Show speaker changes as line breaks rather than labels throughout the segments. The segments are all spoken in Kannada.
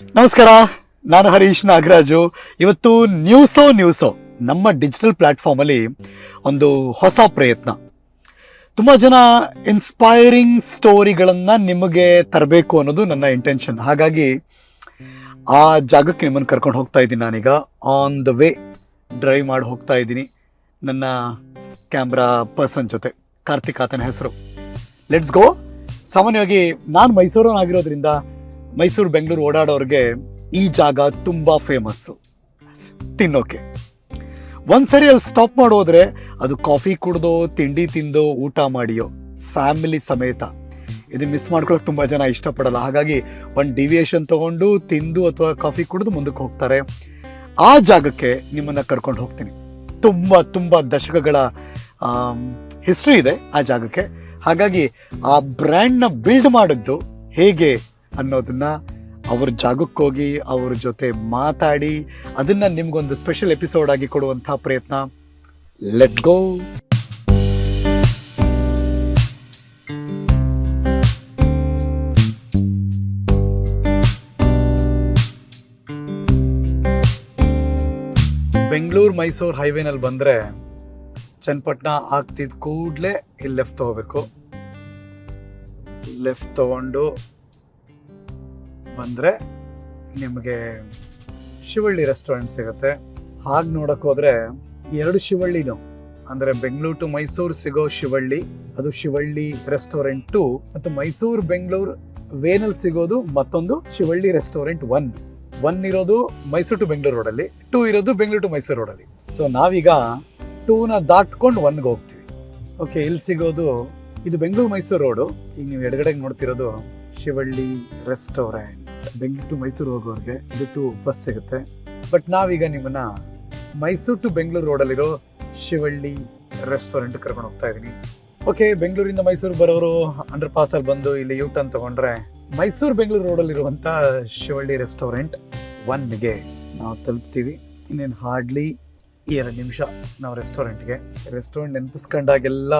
ನಮಸ್ಕಾರ, ನಾನು ಹರೀಶ್ ನಾಗರಾಜು. ಇವತ್ತು ನ್ಯೂಸೋ ನ್ಯೂಸೋ ನಮ್ಮ ಡಿಜಿಟಲ್ ಪ್ಲ್ಯಾಟ್ಫಾರ್ಮಲ್ಲಿ ಒಂದು ಹೊಸ ಪ್ರಯತ್ನ. ತುಂಬ ಜನ ಇನ್ಸ್ಪೈರಿಂಗ್ ಸ್ಟೋರಿಗಳನ್ನು ನಿಮಗೆ ತರಬೇಕು ಅನ್ನೋದು ನನ್ನ ಇಂಟೆನ್ಷನ್ ಹಾಗಾಗಿ ಆ ಜಾಗಕ್ಕೆ ನಿಮ್ಮನ್ನು ಕರ್ಕೊಂಡು ಹೋಗ್ತಾ ಇದ್ದೀನಿ ನಾನೀಗ. ಆನ್ ದ ವೇ ಡ್ರೈವ್ ಮಾಡಿ ಹೋಗ್ತಾ ಇದ್ದೀನಿ ನನ್ನ ಕ್ಯಾಮ್ರಾ ಪರ್ಸನ್ ಜೊತೆ. ಕಾರ್ತಿಕ್ ಆತನ ಹೆಸರು. ಲೆಟ್ಸ್ ಗೋ ಸಾಮಾನ್ಯವಾಗಿ ನಾನು ಮೈಸೂರವನಾಗಿರೋದ್ರಿಂದ ಮೈಸೂರು, ಬೆಂಗಳೂರು ಓಡಾಡೋರಿಗೆ ಈ ಜಾಗ ತುಂಬ ಫೇಮಸ್ಸು ತಿನ್ನೋಕೆ. ಒಂದ್ಸರಿ ಅಲ್ಲಿ ಸ್ಟಾಪ್ ಮಾಡೋದ್ರೆ ಅದು ಕಾಫಿ ಕುಡ್ದೋ, ತಿಂಡಿ ತಿಂದೋ, ಊಟ ಮಾಡಿಯೋ ಫ್ಯಾಮಿಲಿ ಸಮೇತ. ಇದು ಮಿಸ್ ಮಾಡ್ಕೊಳಕ್ಕೆ ತುಂಬ ಜನ ಇಷ್ಟಪಡಲ್ಲ. ಹಾಗಾಗಿ ಒಂದು ಡಿವಿಯೇಷನ್ ತೊಗೊಂಡು ತಿಂದು ಅಥವಾ ಕಾಫಿ ಕುಡಿದು ಮುಂದಕ್ಕೆ ಹೋಗ್ತಾರೆ. ಆ ಜಾಗಕ್ಕೆ ನಿಮ್ಮನ್ನು ಕರ್ಕೊಂಡು ಹೋಗ್ತೀನಿ. ತುಂಬ ತುಂಬ ದಶಕಗಳ ಹಿಸ್ಟ್ರಿ ಇದೆ ಆ ಜಾಗಕ್ಕೆ. ಹಾಗಾಗಿ ಆ ಬ್ರ್ಯಾಂಡ್ನ ಬಿಲ್ಡ್ ಮಾಡಿದ್ದು ಹೇಗೆ ಅನ್ನೋದನ್ನ ಅವ್ರ ಜಾಗಕ್ಕೆ ಹೋಗಿ ಅವ್ರ ಜೊತೆ ಮಾತಾಡಿ ಅದನ್ನ ನಿಮ್ಗೊಂದು ಸ್ಪೆಷಲ್ ಎಪಿಸೋಡ್ ಆಗಿ ಕೊಡುವಂತಹ ಪ್ರಯತ್ನ. ಲೆಟ್ಸ್ ಗೋ ಬೆಂಗಳೂರು ಮೈಸೂರು ಹೈವೇನಲ್ಲಿ ಬಂದರೆ ಚನ್ನಪಟ್ಟಣ ಆಗ್ತಿದ್ದ ಕೂಡಲೇ ಇಲ್ಲಿ ಲೆಫ್ಟ್ ತಗೋಬೇಕು. ಲೆಫ್ಟ್ ತಗೊಂಡು ಬಂದರೆ ನಿಮಗೆ ಶಿವಳ್ಳಿ ರೆಸ್ಟೋರೆಂಟ್ ಸಿಗುತ್ತೆ. ಹಾಗೆ ನೋಡೋಕೆ ಹೋದರೆ ಎರಡು ಶಿವಳ್ಳಿನೂ ಅಂದರೆ ಬೆಂಗಳೂರು ಟು ಮೈಸೂರು ಸಿಗೋ ಶಿವಳ್ಳಿ, ಅದು ಶಿವಳ್ಳಿ ರೆಸ್ಟೋರೆಂಟ್ ಟು, ಮತ್ತು ಮೈಸೂರು, ಬೆಂಗಳೂರು ವೇನಲ್ಲಿ ಸಿಗೋದು ಮತ್ತೊಂದು ಶಿವಳ್ಳಿ ರೆಸ್ಟೋರೆಂಟ್ ಒನ್ ಒನ್ ಇರೋದು ಮೈಸೂರು ಟು ಬೆಂಗಳೂರು ರೋಡಲ್ಲಿ ಟೂ ಇರೋದು ಬೆಂಗಳೂರು ಟು ಮೈಸೂರು ರೋಡಲ್ಲಿ ಸೊ ನಾವೀಗ ಟೂನ ದಾಟ್ಕೊಂಡು ಒನ್ಗೆ ಹೋಗ್ತೀವಿ. ಓಕೆ ಇಲ್ಲಿ ಸಿಗೋದು, ಇದು ಬೆಂಗಳೂರು ಮೈಸೂರು ರೋಡು ಈಗ ನೀವು ಎಡಗಡೆಗೆ ನೋಡ್ತಿರೋದು ಶಿವಳ್ಳಿ ರೆಸ್ಟೋರೆಂಟ್ ಬೆಂಗಳೂರು ಟು ಮೈಸೂರು ಹೋಗೋರಿಗೆ ಬಿಟ್ಟು ಬಸ್ ಸಿಗುತ್ತೆ. ಬಟ್ ನಾವೀಗ ನಿಮ್ಮನ್ನ ಮೈಸೂರು ಟು ಬೆಂಗಳೂರು ರೋಡಲ್ಲಿರೋ ಶಿವಳ್ಳಿ ರೆಸ್ಟೋರೆಂಟ್ ಕರ್ಕೊಂಡು ಹೋಗ್ತಾ ಇದ್ದೀನಿ ಓಕೆ ಬೆಂಗಳೂರಿಂದ ಮೈಸೂರು ಬರೋರು ಅಂಡರ್ ಪಾಸಲ್ಲಿ ಬಂದು ಇಲ್ಲಿ ಯೂ ಟರ್ನ್ ತಗೊಂಡ್ರೆ ಮೈಸೂರು ಬೆಂಗಳೂರು ರೋಡಲ್ಲಿರುವಂಥ ಶಿವಳ್ಳಿ ರೆಸ್ಟೋರೆಂಟ್ ಒನ್ಗೆ ನಾವು ತಲುಪ್ತೀವಿ. ಇನ್ನೇನು ಹಾರ್ಡ್ಲಿ ಎರಡು ನಿಮಿಷ ನಾವು ರೆಸ್ಟೋರೆಂಟ್ಗೆ ರೆಸ್ಟೋರೆಂಟ್ ನೆನಪಿಸ್ಕೊಂಡಾಗೆಲ್ಲ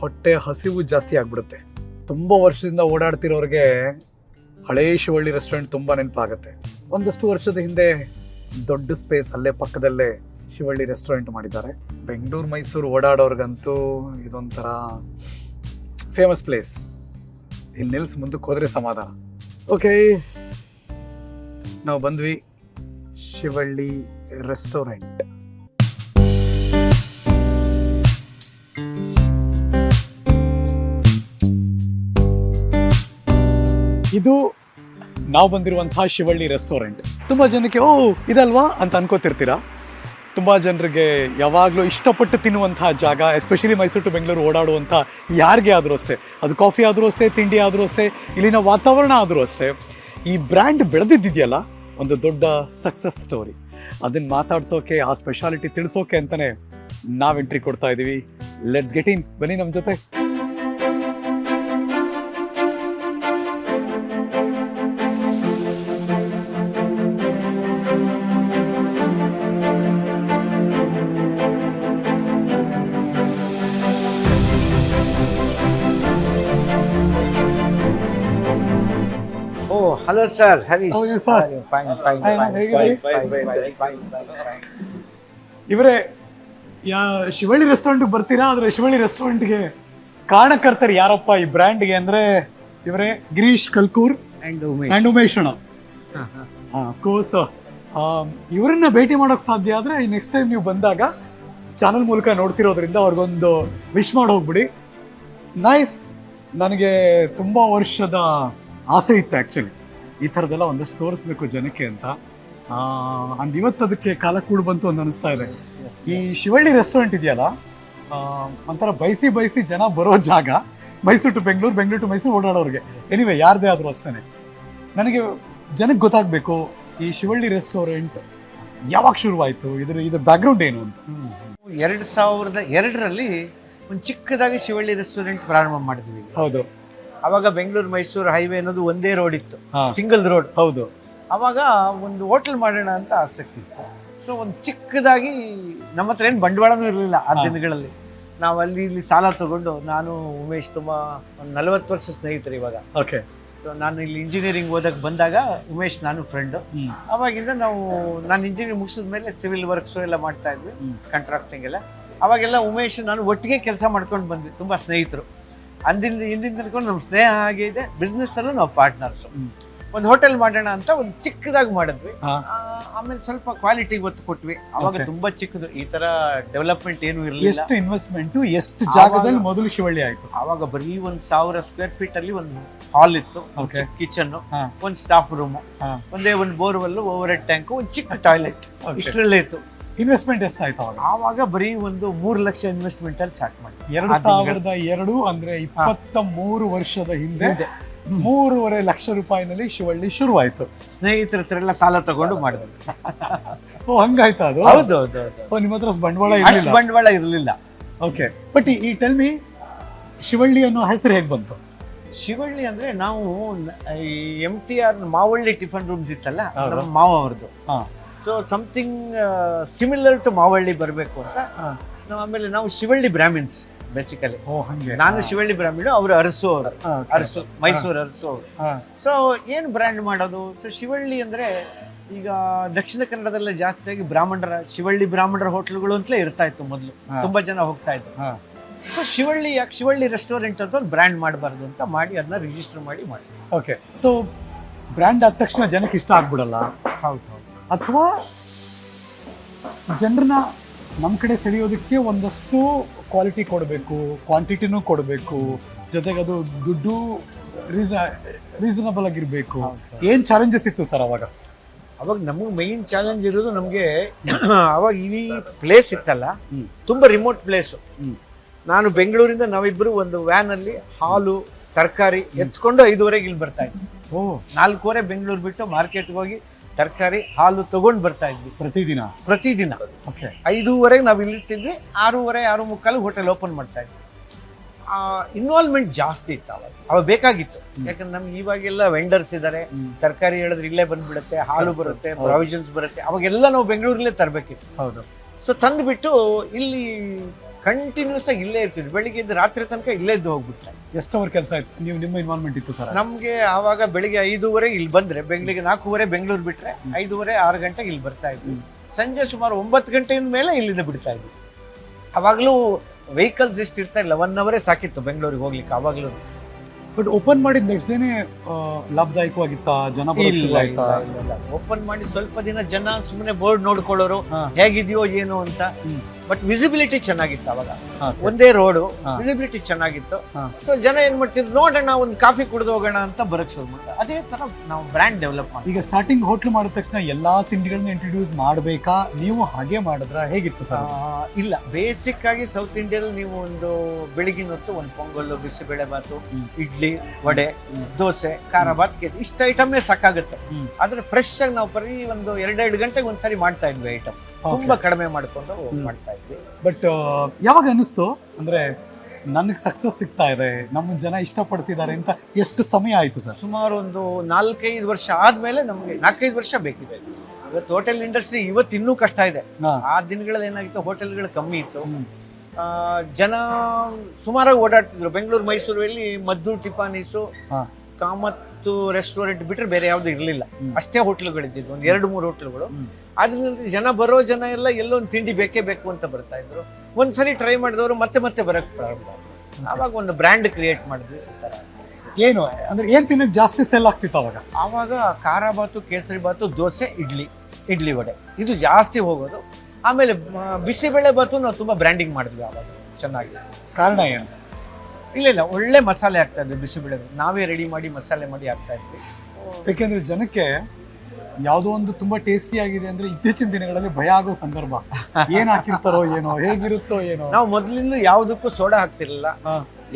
ಹೊಟ್ಟೆ ಹಸಿವು ಜಾಸ್ತಿ ಆಗ್ಬಿಡುತ್ತೆ. ತುಂಬ ವರ್ಷದಿಂದ ಓಡಾಡ್ತಿರೋರಿಗೆ ಹಳೇ ಶಿವಳ್ಳಿ ರೆಸ್ಟೋರೆಂಟ್ ತುಂಬ ನೆನಪಾಗುತ್ತೆ. ಒಂದಷ್ಟು ವರ್ಷದ ಹಿಂದೆ ದೊಡ್ಡ ಸ್ಪೇಸ್ ಅಲ್ಲೇ ಪಕ್ಕದಲ್ಲೇ ಶಿವಳ್ಳಿ ರೆಸ್ಟೋರೆಂಟ್ ಮಾಡಿದ್ದಾರೆ. ಬೆಂಗಳೂರು, ಮೈಸೂರು ಓಡಾಡೋರ್ಗಂತೂ ಇದೊಂಥರ ಫೇಮಸ್ ಪ್ಲೇಸ್ ಇಲ್ಲಿ ನಿಲ್ಸಿ ಮುಂದಕ್ಕೆ ಹೋದರೆ ಸಮಾಧಾನ. ಓಕೆ ನಾವು ಬಂದ್ವಿ ಶಿವಳ್ಳಿ ರೆಸ್ಟೋರೆಂಟ್ ಇದು ನಾವು ಬಂದಿರುವಂತಹ ಶಿವಳ್ಳಿ ರೆಸ್ಟೋರೆಂಟ್. ತುಂಬ ಜನಕ್ಕೆ, ಓ, ಇದಲ್ವಾ? ಅಂತ ಅನ್ಕೋತಿರ್ತೀರಾ? ತುಂಬ ಜನರಿಗೆ ಯಾವಾಗಲೂ ಇಷ್ಟಪಟ್ಟು ತಿನ್ನುವಂತಹ ಜಾಗ ಎಸ್ಪೆಷಲಿ ಮೈಸೂರು ಟು ಬೆಂಗಳೂರು ಓಡಾಡುವಂಥ ಯಾರಿಗೆ ಆದರೂ ಅಷ್ಟೇ, ಅದು ಕಾಫಿ ಆದರೂ ಅಷ್ಟೇ, ತಿಂಡಿ ಆದರೂ ಅಷ್ಟೇ, ಇಲ್ಲಿನ ವಾತಾವರಣ ಆದರೂ ಅಷ್ಟೇ, ಈ ಬ್ರ್ಯಾಂಡ್ ಬೆಳೆದಿದ್ದಿದೆಯಲ್ಲ, ಒಂದು ದೊಡ್ಡ ಸಕ್ಸಸ್ ಸ್ಟೋರಿ ಅದನ್ನು ಮಾತಾಡ್ಸೋಕೆ, ಆ ಸ್ಪೆಷಾಲಿಟಿ ತಿಳಿಸೋಕೆ ಅಂತಲೇ ನಾವು ಎಂಟ್ರಿ ಕೊಡ್ತಾ ಇದ್ದೀವಿ ಲೆಟ್ಸ್ ಗೆಟ್ ಇನ್ ಬನ್ನಿ ನಮ್ಮ ಜೊತೆ.
Hello, sir. Harish.
Oh, yes, sir.
How are you? Fine, fine,
Hi,
fine,
ಹೇಗಿದ್ದೀರಿ?
fine, fine, fine, fine, fine, fine.
ಇವರೇ ಯಾ ಶಿವಳ್ಳಿ ರೆಸ್ಟೋರೆಂಟ್ಗೆ ಬರ್ತೀರಾ ಆದರೆ ಶಿವಳ್ಳಿ ರೆಸ್ಟೋರೆಂಟ್ಗೆ ಕಾರಣಕರ್ತರು ಯಾರಪ್ಪ ಈ ಬ್ರ್ಯಾಂಡ್ಗೆ ಅಂದ್ರೆ ಇವರೇ Girish Kalkur
And Umesh.
And Umesh ಅಣ್ಣ
Uh-huh.
ಕೋರ್ಸ್ ಇವರನ್ನ ಭೇಟಿ ಮಾಡೋಕೆ ಸಾಧ್ಯ ಆದರೆ ನೆಕ್ಸ್ಟ್ ಟೈಮ್ ನೀವು ಬಂದಾಗ ಚಾನಲ್ ಮೂಲಕ ನೋಡ್ತಿರೋದ್ರಿಂದ ಅವ್ರಿಗೊಂದು ವಿಶ್ ಮಾಡಿ ಹೋಗ್ಬಿಡಿ ನೈಸ್ ನನಗೆ ತುಂಬ ವರ್ಷದ ಆಸೆ ಇತ್ತು ಆ್ಯಕ್ಚುಲಿ ಈ ಥರದ್ದೆಲ್ಲ ಒಂದಷ್ಟು ತೋರಿಸ್ಬೇಕು ಜನಕ್ಕೆ ಅಂತ. ಅಂಡ್ ಇವತ್ತು ಅದಕ್ಕೆ ಕಾಲ ಕೂಡ ಬಂತು ಅಂತ ಅನಿಸ್ತಾ ಇದೆ. ಈ ಶಿವಳ್ಳಿ ರೆಸ್ಟೋರೆಂಟ್ ಇದೆಯಲ್ಲ ಒಂಥರ ಬಯಸಿ ಬಯಸಿ ಜನ ಬರೋ ಜಾಗ ಮೈಸೂರು ಟು ಬೆಂಗಳೂರು ಬೆಂಗಳೂರು ಟು ಮೈಸೂರು ಓಡಾಡೋರಿಗೆ. ಎನಿವೆ ಯಾರದೇ ಆದರೂ ಅಷ್ಟೇ ನನಗೆ ಜನಕ್ಕೆ ಗೊತ್ತಾಗಬೇಕು ಈ ಶಿವಳ್ಳಿ ರೆಸ್ಟೋರೆಂಟ್ ಯಾವಾಗ ಶುರುವಾಯಿತು? ಇದರ ಇದ್ರ ಬ್ಯಾಕ್ಗ್ರೌಂಡ್ ಏನು ಅಂತ.
ಎರಡು ಸಾವಿರದ ಎರಡರಲ್ಲಿ ಒಂದು ಚಿಕ್ಕದಾಗಿ ಶಿವಳ್ಳಿ ರೆಸ್ಟೋರೆಂಟ್ ಪ್ರಾರಂಭ ಮಾಡಿದ್ವಿ.
ಹೌದು.
ಅವಾಗ ಬೆಂಗಳೂರು ಮೈಸೂರು ಹೈವೇ ಅನ್ನೋದು ಒಂದೇ ರೋಡ್ ಇತ್ತು. ಸಿಂಗಲ್ ರೋಡ್
ಹೌದು.
ಅವಾಗ ಒಂದು ಹೋಟೆಲ್ ಮಾಡೋಣ ಅಂತ ಆಸಕ್ತಿ ಇತ್ತು. ಸೊ ಒಂದು ಚಿಕ್ಕದಾಗಿ ನಮ್ಮ ಹತ್ರ ಏನು ಬಂಡವಾಳನೂ ಇರಲಿಲ್ಲ ಆ ದಿನಗಳಲ್ಲಿ. ನಾವು ಅಲ್ಲಿ ಇಲ್ಲಿ ಸಾಲ ತಗೊಂಡು ನಾನು ಉಮೇಶ್ ತುಂಬ ಒಂದು ನಲವತ್ತು ವರ್ಷ ಸ್ನೇಹಿತರು ಇವಾಗ.
ಓಕೆ
ಸೊ ನಾನು ಇಲ್ಲಿ ಇಂಜಿನಿಯರಿಂಗ್ ಓದಕ್ಕೆ ಬಂದಾಗ ಉಮೇಶ್ ನಾನು ಫ್ರೆಂಡು ಅವಾಗಿಂದ ನಾವು ನಾನು ಇಂಜಿನಿಯರಿಂಗ್ ಮುಗಿಸಿದ ಮೇಲೆ ಸಿವಿಲ್ ವರ್ಕ್ಸು ಎಲ್ಲ ಮಾಡ್ತಾ ಇದ್ವಿ. ಕಾಂಟ್ರಾಕ್ಟಿಂಗ್ ಎಲ್ಲ. ಅವಾಗೆಲ್ಲ ಉಮೇಶ್ ನಾನು ಒಟ್ಟಿಗೆ ಕೆಲಸ ಮಾಡ್ಕೊಂಡು ಬಂದ್ವಿ. ತುಂಬ ಸ್ನೇಹಿತರು. ಅಂದಿಂದ ಹಿಂದಿನ ತನಕ ನಮ್ಮ ಸ್ನೇಹ ಹಾಗೆ ಇದೆ. ಬಿಸ್ನೆಸ್ಸಲ್ಲೂ ನಾವು ಪಾರ್ಟ್ನರ್ಸ್. ಒಂದು ಹೋಟೆಲ್ ಮಾಡೋಣ ಅಂತ ಒಂದು ಚಿಕ್ಕದಾಗಿ ಮಾಡಿದ್ವಿ. ಆಮೇಲೆ ಸ್ವಲ್ಪ ಕ್ವಾಲಿಟಿ ಗೊತ್ತು ಕೊಟ್ವಿ. ಅವಾಗ ತುಂಬಾ ಚಿಕ್ಕದು. ಈ ತರ ಡೆವಲಪ್ಮೆಂಟ್ ಏನು ಇರಲಿಲ್ಲ.
ಎಷ್ಟು ಇನ್ವೆಸ್ಟ್ಮೆಂಟ್ ಎಷ್ಟು ಜಾಗದಲ್ಲಿ ಮೊದಲು ಶಿವಳ್ಳಿ ಆಯ್ತು?
ಅವಾಗ ಬರೀ ಒಂದ್ ಸಾವಿರ ಸ್ಕ್ವೇರ್ ಫೀಟ್ ಅಲ್ಲಿ ಒಂದು ಹಾಲ್ ಇತ್ತು. ಕಿಚನ್. ಒಂದ್ ಸ್ಟಾಫ್ ರೂಮ್ ಒಂದೇ ಒಂದು ಬೋರ್ವೆಲ್ ಓವರ್ ಹೆಡ್ ಟ್ಯಾಂಕ್ ಒಂದು ಚಿಕ್ಕ ಟಾಯ್ಲೆಟ್. ಇಷ್ಟರಲ್ಲೇ ಇತ್ತು.
ಇನ್ವೆಸ್ಟ್ಮೆಂಟ್ ಎಷ್ಟಾಯ್ತು ಅವಾಗ?
ಆವಾಗ ಬರೀ ಒಂದು ಮೂರು ಲಕ್ಷ ಇನ್ವೆಸ್ಟ್ಮೆಂಟ್ ಅಲ್ಲಿ ಸ್ಟಾರ್ಟ್ ಮಾಡಿ
ಎರಡು ಸಾವಿರದ ಎರಡು ಅಂದ್ರೆ ಇಪ್ಪತ್ತ ಮೂರು ವರ್ಷದ ಹಿಂದೆ. ಮೂರುವರೆ ಲಕ್ಷ ರೂಪಾಯಿನಲ್ಲಿ ಶಿವಳ್ಳಿ ಶುರುವಾಯ್ತು.
ಸ್ನೇಹಿತರ ಹತ್ರ ಎಲ್ಲ ಸಾಲ ತಗೊಂಡು ಮಾಡಿದ್ರು
ಓ ಹಂಗಾಯ್ತು ಅದು?
ಹೌದು ಹೌದು
ಓ ನಿಮ್ಮ ಹತ್ರ ಬಂಡವಾಳ ಇರಲಿಲ್ಲ?
ಬಂಡವಾಳ ಇರಲಿಲ್ಲ.
ಓಕೆ ಬಟ್ ಈ ಟೆಲ್ ಮಿ ಶಿವಳ್ಳಿ ಅನ್ನೋ ಹೆಸರು ಹೇಗೆ ಬಂತು?
ಶಿವಳ್ಳಿ ಅಂದ್ರೆ ನಾವು ಈ M T R Mavalli tiffin rooms ಇತ್ತಲ್ಲ ಮಾವ ಅವ್ರದ್ದು.
ಹಾ.
So something similar to Mavalli ಬರಬೇಕು ಅಂತ. ನಾವು ಆಮೇಲೆ ನಾವು ಶಿವಳ್ಳಿ ಬ್ರಾಹ್ಮಿನ್ಸ್ ಬೇಸಿಕಲಿ ನಾನು ಶಿವಳ್ಳಿ ಬ್ರಾಹ್ಮಣ ಅವರು ಅರಸು ಅವರು. ಅರಸು ಮೈಸೂರು ಅರಸು ಅವರು. ಸೊ ಏನು ಬ್ರ್ಯಾಂಡ್ ಮಾಡೋದು? ಸೊ ಶಿವಳ್ಳಿ ಅಂದ್ರೆ ಈಗ ದಕ್ಷಿಣ ಕನ್ನಡದಲ್ಲೇ ಜಾಸ್ತಿಯಾಗಿ ಬ್ರಾಹ್ಮಣರ ಶಿವಳ್ಳಿ ಬ್ರಾಹ್ಮಣರ ಹೋಟ್ಲುಗಳು ಅಂತಲೇ ಇರ್ತಾ ಇತ್ತು ಮೊದಲು. ತುಂಬಾ ಜನ ಹೋಗ್ತಾ ಇದ್ರು.
ಹಾ.
ಸೊ ಶಿವಳ್ಳಿ ಯಾಕೆ ಶಿವಳ್ಳಿ ರೆಸ್ಟೋರೆಂಟ್ ಅಂತ ಒಂದು ಬ್ರ್ಯಾಂಡ್ ಮಾಡಬಾರ್ದು ಅಂತ ಮಾಡಿ ಅದನ್ನ ರಿಜಿಸ್ಟರ್ ಮಾಡಿ ಮಾಡಿ
ಓಕೆ ಸೊ ಬ್ರ್ಯಾಂಡ್ ಆದ ತಕ್ಷಣ ಜನಕ್ಕೆ ಇಷ್ಟ ಆಗ್ಬಿಡಲ್ಲ.
ಹೌದು.
ಅಥವಾ ಜನರನ್ನ ನಮ್ಮ ಕಡೆ ಸೆಳೆಯೋದಕ್ಕೆ ಒಂದಷ್ಟು ಕ್ವಾಲಿಟಿ ಕೊಡಬೇಕು ಕ್ವಾಂಟಿಟಿನೂ ಕೊಡಬೇಕು ಜೊತೆಗೆ ಅದು ದುಡ್ಡು ರೀಸ ರೀಸನಬಲ್ ಆಗಿರಬೇಕು. ಏನು ಚಾಲೆಂಜಸ್ ಇತ್ತು ಸರ್ ಅವಾಗ?
ಅವಾಗ ನಮಗೆ ಮೈನ್ ಚಾಲೆಂಜ್ ಇರೋದು ನಮಗೆ ಅವಾಗ ಈ ಪ್ಲೇಸ್ ಇತ್ತಲ್ಲ?
ತುಂಬ
ತುಂಬಾ ರಿಮೋಟ್ ಪ್ಲೇಸು. ನಾನು ಬೆಂಗಳೂರಿಂದ ನಾವಿಬ್ಬರು ಒಂದು ವ್ಯಾನಲ್ಲಿ ಹಾಲು ತರಕಾರಿ ಎತ್ಕೊಂಡು ಐದುವರೆಗೆ ಇಲ್ಲಿ ಬರ್ತಾ ಇದ್ವಿ. ನಾಲ್ಕೂವರೆ ಬೆಂಗಳೂರು ಬಿಟ್ಟು ಮಾರ್ಕೆಟ್ಗೆ ಹೋಗಿ ತರಕಾರಿ ಹಾಲು ತಗೊಂಡು ಬರ್ತಾ ಇದ್ವಿ.
ಪ್ರತಿದಿನ?
ಪ್ರತಿದಿನ.
ಓಕೆ
ಐದೂವರೆಗೆ ನಾವು ಇಲ್ಲಿರ್ತಿದ್ವಿ ಆರೂವರೆ ಆರು ಮುಕ್ಕಾಲು ಹೋಟೆಲ್ ಓಪನ್ ಮಾಡ್ತಾ ಇದ್ವಿ. ಇನ್ವಾಲ್ವ್ಮೆಂಟ್ ಜಾಸ್ತಿ ಇತ್ತು ಅವಾಗ. ಅವಾಗ ಬೇಕಾಗಿತ್ತು. ಯಾಕಂದ್ರೆ ನಮ್ಗೆ ಇವಾಗೆಲ್ಲ ವೆಂಡರ್ಸ್ ಇದ್ದಾರೆ ತರಕಾರಿ ಹೇಳಿದ್ರೆ ಇಲ್ಲೇ ಬಂದ್ಬಿಡುತ್ತೆ ಹಾಲು ಬರುತ್ತೆ ಪ್ರಾವಿಷನ್ಸ್ ಬರುತ್ತೆ. ಅವಾಗೆಲ್ಲ ನಾವು ಬೆಂಗಳೂರಲ್ಲೇ ತರಬೇಕಿತ್ತು.
ಹೌದು.
ಸೊ ತಂದುಬಿಟ್ಟು ಇಲ್ಲಿ ಕಂಟಿನ್ಯೂಸ್ ಆಗಿ ಇಲ್ಲೇ ಇರ್ತಿದ್ವಿ ಬೆಳಿಗ್ಗೆ ಎದ್ದು ರಾತ್ರಿ ತನಕ ಇಲ್ಲೇ ಇದ್ದು ಹೋಗ್ಬಿಟ್ಟೆ
ಎಷ್ಟು ಅವರ್ ಕೆಲಸ ಇತ್ತು ನೀವು ನಿಮ್ಮ ಇನ್ವಾಲ್ವ್ಮೆಂಟ್ ಇತ್ತು ಸರ್.
ನಮಗೆ ಆವಾಗ ಬೆಳಿಗ್ಗೆ ಐದೂವರೆ ಇಲ್ಲಿ ಬಂದ್ರೆ ಬೆಂಗಳಿಗೆ ನಾಲ್ಕೂವರೆ ಬೆಂಗಳೂರು ಬಿಟ್ಟರೆ ಐದೂವರೆ ಆರು ಗಂಟೆಗೆ ಇಲ್ಲಿ ಬರ್ತಾ ಇದ್ವಿ. ಸಂಜೆ ಸುಮಾರು ಒಂಬತ್ತು ಗಂಟೆಯಿಂದ ಮೇಲೆ ಇಲ್ಲಿಂದ ಬಿಡ್ತಾ ಇದ್ವಿ. ಅವಾಗಲೂ ವೆಹಿಕಲ್ಸ್ ಎಷ್ಟು ಇರ್ತಾ ಇಲ್ಲ. ಒನ್ ಅವರೇ ಸಾಕಿತ್ತು ಬೆಂಗಳೂರಿಗೆ ಹೋಗ್ಲಿಕ್ಕೆ ಅವಾಗಲೂ.
ಬಟ್ ಓಪನ್ ಮಾಡಿದ ನೆಕ್ಸ್ಟ್ ಡೇನೆ ಲಾಭದಾಯಕವಾಗಿತ್ತಾ ಜನ
ಓಪನ್ ಮಾಡಿ ಸ್ವಲ್ಪ ದಿನ ಜನ ಸುಮ್ಮನೆ ಬೋರ್ಡ್ ನೋಡ್ಕೊಳ್ಳೋರು
ಹಾ.
ಹೇಗಿದೆಯೋ ಏನು ಅಂತ
ಹ್ಮ್.
ಬಟ್ ವಿಸಿಬಿಲಿಟಿ ಚೆನ್ನಾಗಿತ್ತು ಅವಾಗ ಒಂದೇ ರೋಡು
ಹಾ.
ವಿಸಿಬಿಲಿಟಿ ಚೆನ್ನಾಗಿತ್ತು
ಹಾ.
ಸೊ ಜನ ಏನ್ ಮಾಡ್ತಿದ್ರು ನೋಡೋಣ ಒಂದು ಕಾಫಿ ಕುಡಿದು ಹೋಗೋಣ ಅಂತ ಬರಕ್ ಶುರು ಮಾಡ್ತಾರೆ ಅದೇ ತರ ನಾವು ಬ್ರ್ಯಾಂಡ್ ಡೆವಲಪ್ ಮಾಡಿ
ಈಗ ಸ್ಟಾರ್ಟಿಂಗ್ ಹೋಟ್ಲ್ ಮಾಡಿದ ತಕ್ಷಣ ಎಲ್ಲಾ ತಿಂಡಿಗಳನ್ನ ಇಂಟ್ರೊಡ್ಯೂಸ್ ಮಾಡಬೇಕಾ? ನೀವು ಹಾಗೆ ಮಾಡಿದ್ರ ಹೇಗಿತ್ತು ಸರ್?
ಇಲ್ಲ. ಬೇಸಿಕ್ ಆಗಿ ಸೌತ್ ಇಂಡಿಯಾದಲ್ಲಿ ನೀವು ಒಂದು ಬೆಳಗಿನ ಹೊತ್ತು ಒಂದು ಪೊಂಗಲ್ಲು ಬಿಸಿಬೇಳೆ ಬಾತು. ಇಡ್ಲಿ ವಡೆ ದೋಸೆ ಖಾರ ಬಾತ್ ಕೇಸ್ ಇಷ್ಟ ಐಟಮ್ನೇ ಸಾಕಾಗುತ್ತೆ. ಆದ್ರೆ ಫ್ರೆಶ್ ಆಗಿ ನಾವು ಬರೀ ಒಂದು ಎರಡೆರಡು ಗಂಟೆಗೆ ಒಂದ್ಸರಿ ಮಾಡ್ತಾ ಇದ್ವಿ ಐಟಮ್ ತುಂಬಾ ಕಡಿಮೆ ಮಾಡ್ಕೊಂಡು ಮಾಡ್ತಾ ಇದ್ವಿ.
ಬಟ್ ಯಾವಾಗ ಅನಿಸ್ತು ಅಂದ್ರೆ ನನಗೆ ಸಕ್ಸಸ್ ಸಿಗ್ತಾ ಇದೆ ನಮ್ಮ ಜನ ಇಷ್ಟಪಡ್ತಿದ್ದಾರೆ ಅಂತ ಎಷ್ಟು ಸಮಯ ಆಯಿತು ಸರ್?
ಸುಮಾರು ಒಂದು ನಾಲ್ಕೈದು ವರ್ಷ ಆದಮೇಲೆ ನಮಗೆ ನಾಲ್ಕೈದು ವರ್ಷ ಬೇಕಿದೆ. ಇವತ್ತು ಹೋಟೆಲ್ ಇಂಡಸ್ಟ್ರಿ ಇವತ್ತು ಇನ್ನೂ ಕಷ್ಟ ಇದೆ. ಆ ದಿನಗಳಲ್ಲಿ ಏನಾಗಿತ್ತು ಹೋಟೆಲ್ಗಳು ಕಮ್ಮಿ ಇತ್ತು. ಆ, ಜನ ಸುಮಾರಾಗಿ ಓಡಾಡ್ತಿದ್ರು. ಬೆಂಗಳೂರು ಮೈಸೂರಲ್ಲಿ ಮದ್ದು ಟಿಫಾನೀಸು. ಕಾಮತ್ತು ರೆಸ್ಟೋರೆಂಟ್ ಬಿಟ್ರೆ ಬೇರೆ ಯಾವ್ದು ಇರಲಿಲ್ಲ. ಅಷ್ಟೇ ಹೋಟ್ಲುಗಳಿದ್ದಿದ್ದು ಒಂದು ಎರಡು ಮೂರು ಹೋಟ್ಲುಗಳು.
ಹ್ಮ್.
ಅದ್ರಲ್ಲಿ ಜನ ಬರೋ ಜನ ಎಲ್ಲ ಎಲ್ಲೊಂದು ತಿಂಡಿ ಬೇಕೇ ಬೇಕು ಅಂತ ಬರ್ತಾ ಇದ್ರು. ಒಂದ್ಸರಿ ಟ್ರೈ ಮಾಡಿದವರು ಮತ್ತೆ ಮತ್ತೆ ಬರಕ್ಕೆ ಪ್ರಾರಂಭ. ಆವಾಗ ಒಂದು ಬ್ರ್ಯಾಂಡ್ ಕ್ರಿಯೇಟ್ ಮಾಡಿದ್ವಿ
ಏನು ಅಂದ್ರೆ ಏನ್ ತಿನ್ನಕ್ ಜಾಸ್ತಿ ಸೆಲ್ ಆಗ್ತಿತ್ತು ಅವಾಗ?
ಆವಾಗ ಖಾರ ಬಾತು ಕೇಸರಿ ಬಾತು ದೋಸೆ ಇಡ್ಲಿ ಇಡ್ಲಿ ವಡೆ. ಇದು ಜಾಸ್ತಿ ಹೋಗೋದು. ಆಮೇಲೆ ಬಿಸಿಬೇಳೆ ಬಾತು ನಾವು ತುಂಬಾ ಬ್ರ್ಯಾಂಡಿಂಗ್ ಮಾಡಿದ್ವಿ ಆವಾಗ. ಚೆನ್ನಾಗಿ.
ಕಾರಣ ಏನು?
ಇಲ್ಲ ಇಲ್ಲ ಒಳ್ಳೆ ಮಸಾಲೆ ಆಗ್ತಾ ಇದ್ವಿ ಬಿಸಿಬೇಳೆ ನಾವೇ ರೆಡಿ ಮಾಡಿ ಮಸಾಲೆ ಮಾಡಿ ಹಾಕ್ತಾ ಇದ್ವಿ.
ಯಾಕೆಂದ್ರೆ ಜನಕ್ಕೆ ಯಾವುದೋ ಒಂದು ತುಂಬಾ ಟೇಸ್ಟಿ ಆಗಿದೆ ಅಂದ್ರೆ ಇತ್ತೀಚಿನ ದಿನಗಳಲ್ಲಿ ಭಯ ಆಗೋ ಸಂದರ್ಭ. ಏನ್ ಹಾಕಿರ್ತಾರೋ ಏನೋ ಹೇಗಿರುತ್ತೋ ಏನೋ.
ನಾವು ಮೊದಲಿಂದ ಯಾವ್ದಕ್ಕೂ ಸೋಡಾ ಹಾಕ್ತಿರ್ಲಿಲ್ಲ.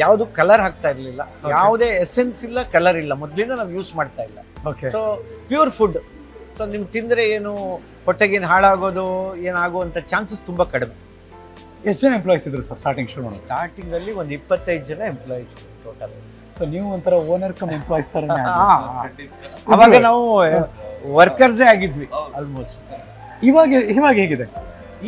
ಯಾವುದು ಕಲರ್ ಹಾಕ್ತಾ ಇರ್ಲಿಲ್ಲ. ಯಾವುದೇ ಎಸೆನ್ಸ್ ಇಲ್ಲ ಕಲರ್ ಇಲ್ಲ. ಮೊದಲಿಂದ ನಾವು ಯೂಸ್ ಮಾಡ್ತಾ ಇಲ್ಲ.
Okay
so pure food so ನಿಮ್ಗೆ ತಿಂದ್ರೆ ಏನು ಹೊಟ್ಟೆಗೇನು ಹಾಳಾಗೋದು ಏನಾಗುವಂತ ಚಾನ್ಸಸ್ ತುಂಬಾ ಕಡಿಮೆ.
ಎಷ್ಟು ಜನ ಎಂಪ್ಲಾಯ್ಸ್ ಇದ್ರು ಸರ್ ಸ್ಟಾರ್ಟಿಂಗ್ ಶುರು ಮಾಡೋದು
ಸ್ಟಾರ್ಟಿಂಗ್ ಅಲ್ಲಿ ಒಂದು ಇಪ್ಪತ್ತೈದು ಜನ ಎಂಪ್ಲಾಯೀಸ್ ಟೋಟಲ್
ಸೊ ನೀವು ಒಂಥರ ಓನರ್ ಕಮ್ ಎಂಪ್ಲಾಯ್ಸ್ ತರ
ಅವಾಗ ನಾವು ವರ್ಕರ್ಸೇ ಆಗಿದ್ವಿ ಆಲ್ಮೋಸ್ಟ್
ಇವಾಗ ಇವಾಗ ಹೇಗಿದೆ?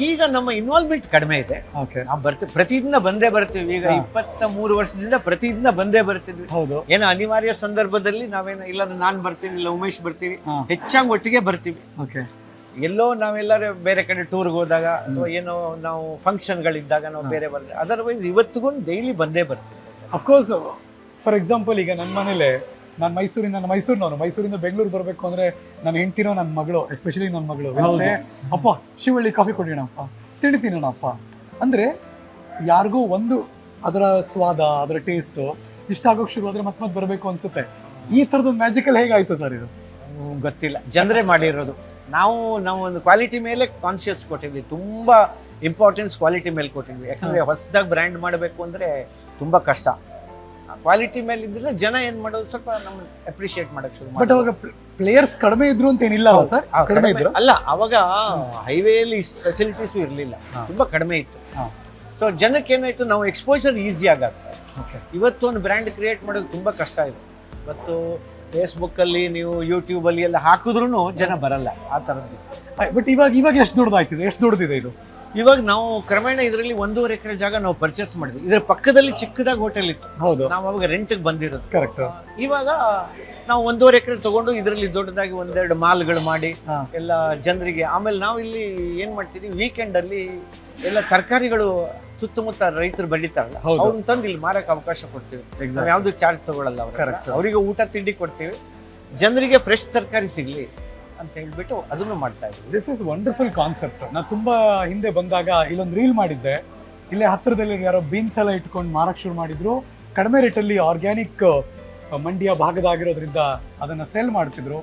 ಈಗ ನಮ್ಮ ಇನ್ವಾಲ್ವ್ಮೆಂಟ್ ಕಡಿಮೆ ಇದೆ.
ಓಕೆ
ನಾವು ಬರ್ತೀವಿ ಪ್ರತಿದಿನ ಬಂದೇ ಬರ್ತೀವಿ. ಈಗ. ಇಪ್ಪತ್ತ ಮೂರು ವರ್ಷದಿಂದ ಪ್ರತಿದಿನ ಬಂದೇ ಬರ್ತಿದ್ವಿ.
ಹೌದು.
ಏನೋ ಅನಿವಾರ್ಯ ಸಂದರ್ಭದಲ್ಲಿ ನಾವೇನೋ ಇಲ್ಲಾಂದ್ರೆ ನಾನು ಬರ್ತೀನಿ ಇಲ್ಲ ಉಮೇಶ್ ಬರ್ತೀವಿ ಹೆಚ್ಚಾಗಿ ಒಟ್ಟಿಗೆ ಬರ್ತೀವಿ.
ಓಕೆ
ಎಲ್ಲೋ ನಾವೆಲ್ಲರೂ ಬೇರೆ ಕಡೆ ಟೂರ್ಗೆ ಹೋದಾಗ ಅಥವಾ ಏನೋ ನಾವು ಫಂಕ್ಷನ್ಗಳಿದ್ದಾಗ ನಾವು ಬೇರೆ ಬರ್ತೀವಿ. ಅದರ್ವೈಸ್ ಇವತ್ತಿಗೂ ಡೈಲಿ ಬಂದೇ ಬರ್ತೀವಿ.
ಅಫ್ಕೋರ್ಸ್ ಫಾರ್ ಎಕ್ಸಾಂಪಲ್ ಈಗ ನನ್ನ ಮನೇಲೆ ನಾನು ಮೈಸೂರಿಂದ ನಾನು ಮೈಸೂರಿನವನು. ಮೈಸೂರಿಂದ ಬೆಂಗಳೂರು ಬರಬೇಕು ಅಂದ್ರೆ ನನ್ನ ಹೆಂಡ್ತಿರೋ ನನ್ನ ಮಗಳು ಎಸ್ಪೆಷಲಿ ನನ್ನ ಮಗಳು. ಅಪ್ಪ ಶಿವಳ್ಳಿ ಕಾಫಿ ಕೊಡೋಣಪ್ಪ ತಿಂಡಿ ತಿನ್ನೋಣಪ್ಪ ಅಂದ್ರೆ ಯಾರಿಗೂ ಒಂದು ಅದರ ಸ್ವಾದ ಅದರ ಟೇಸ್ಟ್ ಇಷ್ಟ ಆಗೋಕೆ ಶುರು ಆದ್ರೆ ಮತ್ತೆ ಮತ್ತೆ ಬರಬೇಕು ಅನ್ಸುತ್ತೆ. ಈ ಥರದೊಂದು ಮ್ಯಾಜಿಕಲ್ ಹೇಗಾಯ್ತು ಸರ್ ಇದು?
ಹ್ಮ್, ಗೊತ್ತಿಲ್ಲ. ಜನರೇ ಮಾಡಿರೋದು. ನಾವು ನಾವು ಒಂದು ಕ್ವಾಲಿಟಿ ಮೇಲೆ ಕಾನ್ಶಿಯಸ್ ಕೊಟ್ಟಿದ್ವಿ. ತುಂಬಾ ಇಂಪಾರ್ಟೆನ್ಸ್ ಕ್ವಾಲಿಟಿ ಮೇಲೆ ಕೊಟ್ಟಿದ್ವಿ. ಯಾಕಂದ್ರೆ ಹೊಸದಾಗಿ ಬ್ರ್ಯಾಂಡ್ ಮಾಡಬೇಕು ಅಂದ್ರೆ ತುಂಬಾ ಕಷ್ಟ. ಕ್ವಾಲಿಟಿ ಮೇಲೆ ಇದ್ರೆ ಜನ ಏನ್ ಮಾಡೋದು ಸ್ವಲ್ಪ ನಮ್ಮ ಅಪ್ರಿಶಿಯೇಟ್ ಮಾಡಕ್ ಶುರು
ಬಟ್. ಅವಾಗ ಪ್ಲೇಯರ್ಸ್ ಕಡಿಮೆ ಇದ್ರು ಅಂತ ಏನಿಲ್ಲ ಸರ್ ಕಡಿಮೆ ಇದ್ರು?
ಅಲ್ಲ ಅವಾಗ ಹೈವೇಲಿ ಫೆಸಿಲಿಟೀಸು ಇರಲಿಲ್ಲ. ತುಂಬಾ ಕಡಿಮೆ ಇತ್ತು. ಸೊ ಜನಕ್ಕೆ ಏನಾಯ್ತು ನಾವು ಎಕ್ಸ್ಪೋಜರ್ ಈಸಿ ಆಗತ್ತೆ. ಇವತ್ತು ಒಂದು ಬ್ರ್ಯಾಂಡ್ ಕ್ರಿಯೇಟ್ ಮಾಡೋದು ತುಂಬಾ ಕಷ್ಟ ಇದೆ. ಇವತ್ತು ಫೇಸ್ಬುಕ್ ಅಲ್ಲಿ ನೀವು ಯೂಟ್ಯೂಬ್ ಅಲ್ಲಿ ಎಲ್ಲ ಹಾಕಿದ್ರು ಜನ ಬರಲ್ಲ. ಆ ತರದ್ದು.
ಬಟ್ ಇವಾಗ ಇವಾಗ ಎಷ್ಟು ದೊಡ್ಡದಾಗ್ತಿದೆ ಎಷ್ಟು ದೊಡ್ಡದಿದೆ ಇದು?
ಇವಾಗ ನಾವು ಕ್ರಮೇಣ ಇದರಲ್ಲಿ ಒಂದೂವರೆ ಎಕರೆ ಜಾಗ ನಾವು ಪರ್ಚೇಸ್ ಮಾಡಿದ್ವಿ. ಇದರ ಪಕ್ಕದಲ್ಲಿ ಚಿಕ್ಕದಾಗಿ ಹೋಟೆಲ್ ಇತ್ತು.
ಹೌದು.
ನಾವು ಅವಾಗ ರೆಂಟ್ಗೆ ಬಂದಿರೋದು.
ಕರೆಕ್ಟ್
ಇವಾಗ ನಾವು ಒಂದೂವರೆ ಎಕರೆ ತಗೊಂಡು ಇದರಲ್ಲಿ ದೊಡ್ಡದಾಗಿ ಒಂದೆರಡು ಮಾಲ್ಗಳು ಮಾಡಿ. ಎಲ್ಲ ಜನರಿಗೆ ಆಮೇಲೆ ನಾವು ಇಲ್ಲಿ ಏನ್ ಮಾಡ್ತೀವಿ ವೀಕೆಂಡ್ ಅಲ್ಲಿ ಎಲ್ಲ ತರಕಾರಿಗಳು ಸುತ್ತಮುತ್ತ ರೈತರು ಬೆಳೀತಾರಲ್ಲ. ಅವ್ರನ್ನ ತಂದು ಇಲ್ಲಿ ಮಾರಕ್ಕೆ ಅವಕಾಶ ಕೊಡ್ತೀವಿ. ಯಾವ್ದು ಚಾರ್ಜ್ ತಗೊಳ್ಳಲ್ಲ. ಅವರಿಗೆ ಊಟ ತಿಂಡಿ ಕೊಡ್ತೀವಿ. ಜನರಿಗೆ ಫ್ರೆಶ್ ತರಕಾರಿ ಸಿಗ್ಲಿ. ಅಂತ ಹೇಳ್ಬಿಟ್ಟು ಅದನ್ನು ಮಾಡ್ತಾ ಇದ್ದೀವಿ
ದಿಸ್ ಇಸ್ ವಂಡರ್ಫುಲ್ ಕಾನ್ಸೆಪ್ಟ್ ನಾನು ತುಂಬಾ ಹಿಂದೆ ಬಂದಾಗ ಇಲ್ಲೊಂದು ರೀಲ್ ಮಾಡಿದ್ದೆ. ಇಲ್ಲೇ ಹತ್ತಿರದಲ್ಲಿ ಯಾರೋ ಬೀನ್ಸ್ ಎಲ್ಲ ಇಟ್ಕೊಂಡು ಮಾರಕ್ ಶುರು ಮಾಡಿದ್ರು. ಕಡಿಮೆ ರೇಟಲ್ಲಿ ಆರ್ಗ್ಯಾನಿಕ್ ಮಂಡಿಯ ಭಾಗದಾಗಿರೋದ್ರಿಂದ ಅದನ್ನ ಸೆಲ್ ಮಾಡ್ತಿದ್ರು.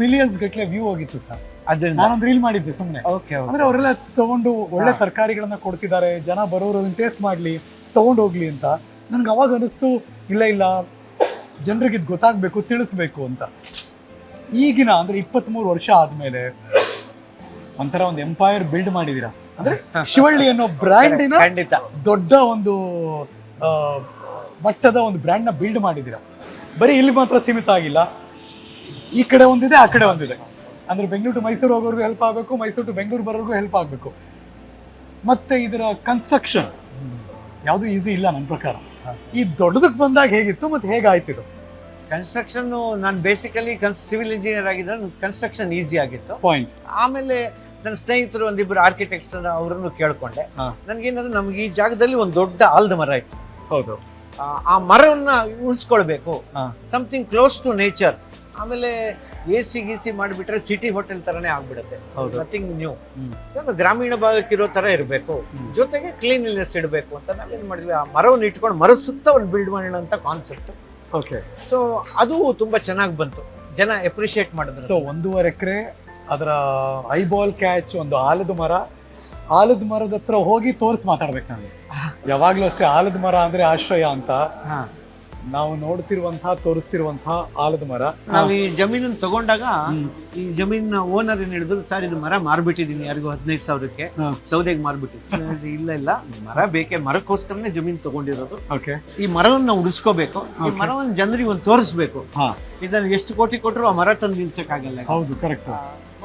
ಮಿಲಿಯನ್ಸ್ ಗಟ್ಟಲೆ ವ್ಯೂ ಹೋಗಿತ್ತು ಸರ್.
ಅದೇ
ನಾನೊಂದು ರೀಲ್ ಮಾಡಿದ್ದೆ ಸುಮ್ಮನೆ
ಓಕೆ
ಅಂದ್ರೆ ಅವರೆಲ್ಲ ತಗೊಂಡು ಒಳ್ಳೆ. ತರಕಾರಿಗಳನ್ನ ಕೊಡ್ತಿದ್ದಾರೆ ಜನ ಬರೋರು ಟೇಸ್ಟ್ ಮಾಡ್ಲಿ ತಗೊಂಡು ಹೋಗ್ಲಿ ಅಂತ. ನನ್ಗೆ ಅವಾಗ ಅನಿಸ್ತು ಇಲ್ಲ ಇಲ್ಲ ಜನರಿಗೆ ಇದು ಗೊತ್ತಾಗ್ಬೇಕು ತಿಳಿಸ್ಬೇಕು ಅಂತ. ಈಗಿನ ಅಂದ್ರೆ ಇಪ್ಪತ್ಮೂರು ವರ್ಷ ಆದ್ಮೇಲೆ ಒಂಥರ ಒಂದು ಎಂಪೈರ್ ಬಿಲ್ಡ್ ಮಾಡಿದೀರಾ. ಅಂದ್ರೆ ಶಿವಳ್ಳಿ ಅನ್ನೋ ಬ್ರ್ಯಾಂಡಿನ
ಖಂಡಿತ.
ದೊಡ್ಡ ಒಂದು ಆ, ಮಟ್ಟದ ಒಂದು ಬ್ರ್ಯಾಂಡ್ನ ಬಿಲ್ಡ್ ಮಾಡಿದೀರಾ. ಬರೀ ಇಲ್ಲಿ ಮಾತ್ರ ಸೀಮಿತ ಆಗಿಲ್ಲ. ಈ ಕಡೆ ಒಂದಿದೆ ಆ ಕಡೆ ಒಂದಿದೆ. ಅಂದ್ರೆ ಬೆಂಗಳೂರು ಟು ಮೈಸೂರು ಹೋಗೋರ್ಗು ಹೆಲ್ಪ್ ಆಗಬೇಕು ಮೈಸೂರು ಟು ಬೆಂಗಳೂರು ಬರೋರ್ಗು ಹೆಲ್ಪ್ ಆಗಬೇಕು. ಮತ್ತೆ ಇದರ ಕನ್ಸ್ಟ್ರಕ್ಷನ್ ಯಾವುದು ಈಸಿ ಇಲ್ಲ ನನ್ನ ಪ್ರಕಾರ. ಈ ದೊಡ್ಡದಕ್ಕೆ ಬಂದಾಗ ಹೇಗಿತ್ತು ಮತ್ತೆ ಹೇಗಾಯ್ತು ಇದು?
ಕನ್ಸ್ಟ್ರಕ್ಷನ್ ನಾನು ಬೇಸಿಕಲಿ ಸಿವಿಲ್ ಇಂಜಿನಿಯರ್ ಆಗಿದ್ರೆ ಕನ್ಸ್ಟ್ರಕ್ಷನ್ ಈಸಿ ಆಗಿತ್ತು.
ಪಾಯಿಂಟ್
ಆಮೇಲೆ ನನ್ನ ಸ್ನೇಹಿತರು ಒಂದಿಬ್ಬರು ಆರ್ಕಿಟೆಕ್ಟ್ಸ್ ಅವರನ್ನು ಕೇಳ್ಕೊಂಡೆ. ನನ್ಗೇನಂದ್ರೆ ನಮ್ಗೆ ಈ ಜಾಗದಲ್ಲಿ ಒಂದು ದೊಡ್ಡ ಆಲ್ದ ಮರ ಇತ್ತು.
ಹೌದು.
ಆ, ಮರವನ್ನ ಉಳಿಸ್ಕೊಳ್ಬೇಕು. ಸಮಥಿಂಗ್ ಕ್ಲೋಸ್ ಟು ನೇಚರ್ ಆಮೇಲೆ ಎ ಸಿ ಗಿಸಿ ಮಾಡಿಬಿಟ್ರೆ ಸಿಟಿ ಹೋಟೆಲ್ ತರನೇ ಆಗ್ಬಿಡುತ್ತೆ. Nothing new. ಗ್ರಾಮೀಣ ಭಾಗಕ್ಕಿರೋ ತರ ಇರಬೇಕು. ಜೊತೆಗೆ ಕ್ಲೀನ್ಲಿನೆಸ್ ಇಡಬೇಕು ಅಂತ ನಾವೇನ್ ಮಾಡಿದ್ವಿ? ಆ ಮರವನ್ನು ಇಟ್ಕೊಂಡು ಮರದ ಸುತ್ತ ಒಂದು ಬಿಲ್ಡ್ ಮಾಡೋಣ ಅಂತ ಕಾನ್ಸೆಪ್ಟ್
ಓಕೆ
ಸೊ ಅದು ತುಂಬಾ ಚೆನ್ನಾಗಿ ಬಂತು. ಜನ ಎಪ್ರಿಷಿಯೇಟ್ ಮಾಡಿದ್ರು.
ಸೊ ಒಂದೂವರೆ ಎಕರೆ ಅದರ ಐಬಾಲ್ ಕ್ಯಾಚ್ ಒಂದು ಆಲದ ಮರ. ಆಲದ ಮರದ ಹತ್ರ ಹೋಗಿ ತೋರಿಸಿ ಮಾತಾಡ್ಬೇಕು ನಾನು. ಯಾವಾಗ್ಲೂ ಅಷ್ಟೇ ಆಲದ ಮರ ಅಂದ್ರೆ ಆಶ್ರಯ ಅಂತ. ನಾವು ನೋಡ್ತಿರುವಂತಹ ತೋರಿಸ್ತಿರುವಂತಹ ಆಲದ ಮರ.
ನಾವು ಈ ಜಮೀನನ್ನು ತಗೊಂಡಾಗ. ಈ ಜಮೀನ ಓನರ್ ಏನ್ ಹೇಳಿದ್ರು ಸರ್ ಇದು ಮರ ಮಾರ್ಬಿಟ್ಟಿದೀನಿ ಯಾರಿಗೂ ಹದಿನೈದು ಸಾವಿರಕ್ಕೆ. ಸೌದೆಗೆ ಮಾರ್ಬಿಟ್ಟಿದ್ದೀನಿ ಇಲ್ಲ ಇಲ್ಲ. ಮರ ಬೇಕೇ ಮರಕ್ಕೋಸ್ಕರನೇ ಜಮೀನು ತಗೊಂಡಿರೋದು.
ಓಕೆ.
ಈ ಮರವನ್ನು ನಾವು ಉಳಿಸ್ಕೋಬೇಕು. ಈ. ಮರವನ್ನು ಜನರಿಗೆ ಒಂದು ತೋರಿಸ್ಬೇಕು. ಇದನ್ನ ಎಷ್ಟು ಕೋಟಿ ಕೊಟ್ಟರು ಆ ಮರ ತಂದು ನಿಲ್ಸಕ್ಕಾಗಲ್ಲ
ಹೌದು ಕರೆಕ್ಟ್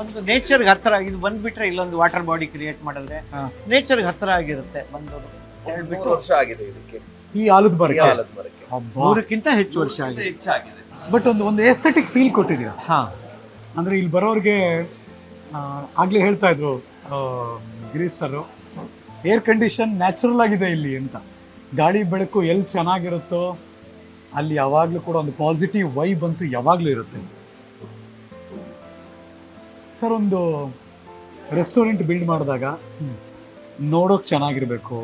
ಒಂದು ನೇಚರ್ಗೆ ಹತ್ರ ಇದು ಬಂದ್ಬಿಟ್ರೆ ಇಲ್ಲೊಂದು ವಾಟರ್ ಬಾಡಿ ಕ್ರಿಯೇಟ್ ಮಾಡಿದ್ರೆ
ನೇಚರ್
ನೇಚರ್ಗೆ ಹತ್ರ ಆಗಿರುತ್ತೆ ಬಂದು ಹೇಳ್ಬಿಟ್ಟು
ವರ್ಷ ಆಗಿದೆ ಇದಕ್ಕೆ.
ಈ ಆಲದ ಮರಕ್ಕೆ
ಆಲದ ಮರಕ್ಕೆ
ನೂರಕ್ಕಿಂತ ಹೆಚ್ಚು ವರ್ಷ ಆಗಿದೆ.
ಹೆಚ್ಚಾಗಿದೆ
ಬಟ್ ಒಂದು ಒಂದು ಎಸ್ಥೆಟಿಕ್ ಫೀಲ್ ಕೊಟ್ಟಿದ್ದೀರಾ?
ಹಾ.
ಅಂದ್ರೆ ಇಲ್ಲಿ ಬರೋರಿಗೆ ಆಗ್ಲೇ ಹೇಳ್ತಾ ಇದ್ರು Girish sir air condition natural ಆಗಿದೆ ಇಲ್ಲಿ ಅಂತ. ಗಾಳಿ ಬೆಳಕು ಎಲ್ಲಿ ಚೆನ್ನಾಗಿರುತ್ತೋ ಅಲ್ಲಿ ಯಾವಾಗಲೂ ಕೂಡ ಒಂದು ಪಾಸಿಟಿವ್ ವೈಬ್ ಅಂತೂ ಯಾವಾಗಲೂ ಇರುತ್ತೆ. ಸರ್ ಒಂದು ರೆಸ್ಟೋರೆಂಟ್ ಬಿಲ್ಡ್ ಮಾಡಿದಾಗ ನೋಡೋಕ್ ಚೆನ್ನಾಗಿರ್ಬೇಕು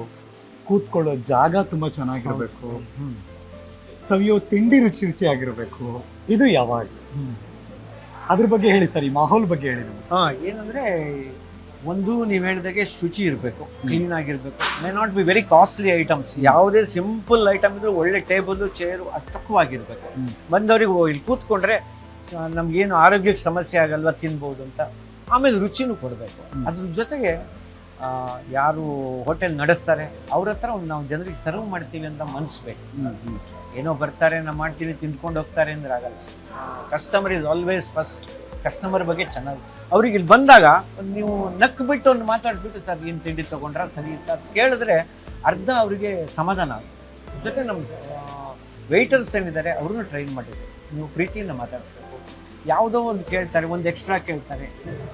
ಕೂತ್ಕೊಳ್ಳೋ ಜಾಗ ತುಂಬಾ ಚೆನ್ನಾಗಿರಬೇಕು. ಸವಿಯೋ ತಿಂಡಿ ರುಚಿ ರುಚಿಯಾಗಿರಬೇಕು. ಇದು ಯಾವಾಗ? ಅದ್ರ ಬಗ್ಗೆ ಹೇಳಿ ಸರ್ ಈ ಮಾಹೋಲ್ ಬಗ್ಗೆ ಹೇಳಿ.
ಹಾ ಏನಂದ್ರೆ ಒಂದು ನೀವು ಹೇಳಿದಾಗೆ ಶುಚಿ ಇರಬೇಕು ಕ್ಲೀನ್ ಆಗಿರಬೇಕು. May not be very costly items ಯಾವುದೇ ಸಿಂಪಲ್ ಐಟಮ್ ಇದ್ರೂ ಒಳ್ಳೆ ಟೇಬಲ್ ಚೇರು ಅತ್ತಕ್ಕವಾಗಿರ್ಬೇಕು ಬಂದವ್ರಿಗೆ ಇಲ್ಲಿ ಕೂತ್ಕೊಂಡ್ರೆ ನಮ್ಗೇನು ಆರೋಗ್ಯಕ್ಕೆ ಸಮಸ್ಯೆ ಆಗಲ್ವಾ ತಿನ್ಬೋದು ಅಂತ ಆಮೇಲೆ ರುಚಿನೂ ಕೊಡಬೇಕು. ಅದ್ರ ಜೊತೆಗೆ ಯಾರು ಹೋಟೆಲ್ ನಡೆಸ್ತಾರೆ ಅವ್ರ ಹತ್ರ ಒಂದು ನಾವು ಜನರಿಗೆ ಸರ್ವ್ ಮಾಡ್ತೀವಿ ಅಂತ ಮನಸ್ಬೇಕು. ಏನೋ ಬರ್ತಾರೆ ನಾ ಮಾಡ್ತೀನಿ ತಿಂದ್ಕೊಂಡು ಹೋಗ್ತಾರೆ ಅಂದ್ರೆ ಆಗಲ್ಲ. Customer is always first customer ಬಗ್ಗೆ ಚೆನ್ನಾಗಿ. ಅವ್ರಿಗೆ ಇಲ್ಲಿ ಬಂದಾಗ ಒಂದ್ ನೀವು ನಕ್ ಬಿಟ್ಟು ಒಂದು ಮಾತಾಡ್ಬಿಟ್ಟು ಸರ್ ಏನು ತಿಂಡಿ ತೊಗೊಂಡ್ರ? ಸರಿ ಅಂತ ಕೇಳಿದ್ರೆ ಅರ್ಧ ಅವರಿಗೆ ಸಮಾಧಾನ ಆಗುತ್ತೆ. ಜೊತೆ ನಮ್ಮ ವೆಯ್ಟರ್ಸ್ ಏನಿದ್ದಾರೆ ಅವ್ರನ್ನೂ ಟ್ರೈನ್ ಮಾಡಿದ್ರು. ನೀವು ಪ್ರೀತಿಯಿಂದ ಮಾತಾಡ್ಬೇಕು ಯಾವುದೋ ಒಂದು ಕೇಳ್ತಾರೆ ಒಂದು ಎಕ್ಸ್ಟ್ರಾ ಕೇಳ್ತಾರೆ.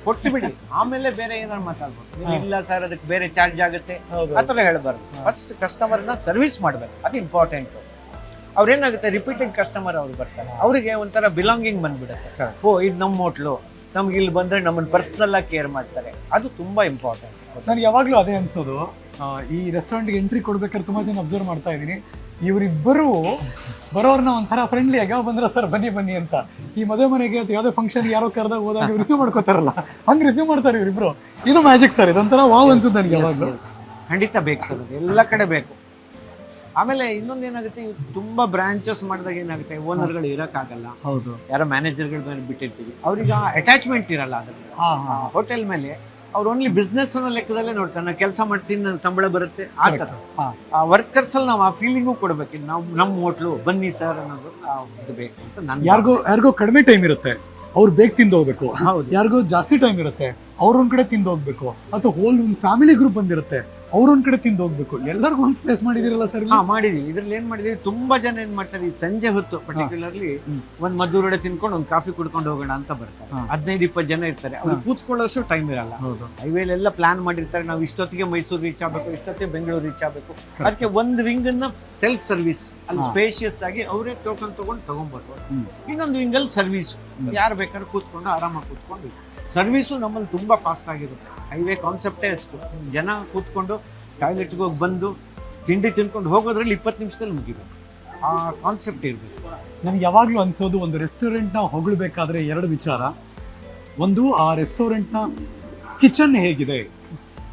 ಕೊಟ್ಟು ಬಿಡಿ. ಆಮೇಲೆ ಬೇರೆ ಏನಾದ್ರು ಮಾತಾಡ್ಬೋದು. ನೀವು ಇಲ್ಲ ಸರ್ ಅದಕ್ಕೆ ಬೇರೆ ಚಾರ್ಜ್ ಆಗುತ್ತೆ. ಆ ಥರ ಹೇಳಬಾರ್ದು. ಫಸ್ಟ್ ಕಸ್ಟಮರ್ನ ಸರ್ವಿಸ್ ಮಾಡಬೇಕು. ಅದು ಇಂಪಾರ್ಟೆಂಟ್ ಅವ್ರೇನಾಗುತ್ತೆ ರಿಪೀಟೆಡ್ ಕಸ್ಟಮರ್ ಅವ್ರು ಬರ್ತಾರೆ. ಅವರಿಗೆ ಒಂಥರ ಬಿಲಾಂಗಿಂಗ್ ಬಂದ್ಬಿಡುತ್ತೆ. ಓ ಇದು ನಮ್ಮ ಹೋಟ್ಲು ನಮ್ಗೆ ಇಲ್ಲಿ ಬಂದ್ರೆ ನಮ್ಮನ್ನ ಪರ್ಸನಲ್ ಆಗಿ ಕೇರ್ ಮಾಡ್ತಾರೆ. ಅದು ತುಂಬಾ ಇಂಪಾರ್ಟೆಂಟ್
ನನಗೆ ಯಾವಾಗಲೂ ಅದೇ ಅನ್ಸೋದು. ಈ ರೆಸ್ಟೋರೆಂಟ್ಗೆ ಎಂಟ್ರಿ ಕೊಡ್ಬೇಕಾದ್ರೆ ತುಂಬಾ ಜನ ಅಬ್ಸರ್ವ್ ಮಾಡ್ತಾ ಇದ್ದೀನಿ. ಇವರಿಬ್ಬರು ಬರೋರ್ನ ಒಂಥರ ಫ್ರೆಂಡ್ಲಿ ಆಗಿ ಯಾವ ಬಂದ್ರ ಸರ್ ಬನ್ನಿ ಬನ್ನಿ ಅಂತ. ಈ ಮದುವೆ ಮನೆಗೆ ಅಥವಾ ಯಾವುದೇ ಫಂಕ್ಷನ್ ಯಾರೋ ಕರೆದಾಗ ಹೋದಾಗ ರಿಸೀವ್ ಮಾಡ್ಕೋತಾರಲ್ಲ ಹಂಗೆ ರಿಸೀವ್ ಮಾಡ್ತಾರೆ ಇವರಿಬ್ರು. ಇದು ಮ್ಯಾಜಿಕ್ ಸರ್ ಇದೊಂಥರ ವಾವ್ ಅನ್ಸುತ್ತೆ ನನಗೆ ಯಾವಾಗಲೂ.
ಖಂಡಿತ ಬೇಕು ಸರ್ ಎಲ್ಲ ಕಡೆ ಬೇಕು. ಆಮೇಲೆ ಇನ್ನೊಂದು ಏನಾಗುತ್ತೆ ತುಂಬಾ ಬ್ರಾಂಚಸ್ ಮಾಡಿದಾಗ ಏನಾಗುತ್ತೆ ಓನರ್ಗಳು ಇರೋಕ್ಕಾಗಲ್ಲ.
ಹೌದು.
ಯಾರೋ ಮ್ಯಾನೇಜರ್ಗಳ ಮೇಲೆ ಬಿಟ್ಟಿರ್ತೀವಿ. ಅವ್ರಿಗೆ ಅಟ್ಯಾಚ್ಮೆಂಟ್ ಇರಲ್ಲ ಅದ್ರಲ್ಲಿ. ಹೋಟೆಲ್ ಮೇಲೆ ಅವ್ರು ಓನ್ಲಿ ಬಿಸ್ನೆಸ್ ಅನ್ನೋ ಲೆಕ್ಕದಲ್ಲೇ ನೋಡ್ತಾರೆ. ನಾನು ಕೆಲಸ ಮಾಡ್ತೀನಿ ನನ್ನ ಸಂಬಳ ಬರುತ್ತೆ ಆ ಥರ. ವರ್ಕರ್ಸ್ ಅಲ್ಲಿ ನಾವು ಆ ಫೀಲಿಂಗು ಕೊಡ್ಬೇಕು ನಾವು ನಮ್ಮ ಹೋಟ್ಲು ಬನ್ನಿ ಸರ್ ಅನ್ನೋದು ಇದು ಬೇಕು ಅಂತ ನನ್ನ
ಯಾರಿಗೋ ಯಾರಿಗೋ ಕಡಿಮೆ ಟೈಮ್ ಇರುತ್ತೆ. ಅವ್ರು ಬೇಗ ತಿಂದು ಹೋಗ್ಬೇಕು.
ಹೌದು.
ಯಾರಿಗೋ ಜಾಸ್ತಿ ಟೈಮ್ ಇರುತ್ತೆ. ಅವ್ರೊಂದ್ ಕಡೆ ತಿಂದು ಹೋಗ್ಬೇಕು. ಅಥವಾ ಹೋಲ್ ಒಂದು ಫ್ಯಾಮಿಲಿ ಗ್ರೂಪ್ ಬಂದಿರುತ್ತೆ ಅವ್ರೊಂದ್ ಕಡೆ ತಿಂದು ಹೋಗ್ಬೇಕು. ಎಲ್ಲರಿಗೂ ಒಂದ್ ಸ್ಪೇಸ್ ಮಾಡಿದಿರಲ್ಲ ಸರ್
ಹಾ ಮಾಡಿದೀವಿ. ಇದ್ರಲ್ಲಿ ಏನ್ ಮಾಡಿದೀವಿ? ತುಂಬಾ ಜನ ಏನ್ ಮಾಡ್ತಾರೆ ಈ ಸಂಜೆ ಹೊತ್ತು ಪರ್ಟಿಕ್ಯುಲರ್ಲಿ. ಒಂದ್ ಮದ್ದೂರಡೆ ತಿನ್ಕೊಂಡು ಒಂದ್ ಕಾಫಿ ಕುಡ್ಕೊಂಡು ಹೋಗೋಣ ಅಂತ ಬರ್ತಾರೆ. ಹದಿನೈದು ಇಪ್ಪತ್ತು ಜನ ಇರ್ತಾರೆ. ಅವ್ರು. ಕೂತ್ಕೊಳ್ಳೋಷ್ಟು ಟೈಮ್ ಇರಲ್ಲ.
ಹೌದು.
ಹೈವೇಲೆಲ್ಲ ಪ್ಲಾನ್ ಮಾಡಿರ್ತಾರೆ. ನಾವು ಇಷ್ಟೊತ್ತಿಗೆ ಮೈಸೂರು ರೀಚ್ ಆಗ್ಬೇಕು ಇಷ್ಟೊತ್ತಿಗೆ ಬೆಂಗಳೂರು ರೀಚ್ ಆಗ್ಬೇಕು. ಅದಕ್ಕೆ ಒಂದ್ ವಿಂಗ್ ಅನ್ನ ಸೆಲ್ಫ್ ಸರ್ವಿಸ್ ಅಲ್ಲಿ ಸ್ಪೇಷಿಯಸ್ ಆಗಿ ಅವರೇ ಟೋಕನ್ ತಗೊಂಡು ತಗೊಂಡ್ಬರ್ಬೋದು. ಇನ್ನೊಂದು ವಿಂಗ್ ಅಲ್ಲಿ ಸರ್ವಿಸ್. ಯಾರು ಬೇಕಾದ್ರೂ ಕೂತ್ಕೊಂಡು ಆರಾಮಾಗಿ ಕೂತ್ಕೊಂಡು ಸರ್ವಿಸು ನಮ್ಮಲ್ಲಿ ತುಂಬ ಫಾಸ್ಟ್ ಆಗಿರುತ್ತೆ. ಹೈವೇ ಕಾನ್ಸೆಪ್ಟೇ ಅಷ್ಟು. ಜನ ಕೂತ್ಕೊಂಡು ಟಾಯ್ಲೆಟ್ಗೆ ಹೋಗಿ ಬಂದು ತಿಂಡಿ ತಿನ್ಕೊಂಡು ಹೋಗೋದ್ರಲ್ಲಿ ಇಪ್ಪತ್ತು ನಿಮಿಷದಲ್ಲಿ ಮುಗಿಬೇಕು. ಆ ಕಾನ್ಸೆಪ್ಟ್ ಇರಬೇಕು.
ನನಗೆ ಯಾವಾಗಲೂ ಅನಿಸೋದು ಒಂದು ರೆಸ್ಟೋರೆಂಟ್ನ ಹೊಗಳಬೇಕಾದ್ರೆ ಎರಡು ವಿಚಾರ. ಒಂದು, ಆ ರೆಸ್ಟೋರೆಂಟ್ನ ಕಿಚನ್ ಹೇಗಿದೆ?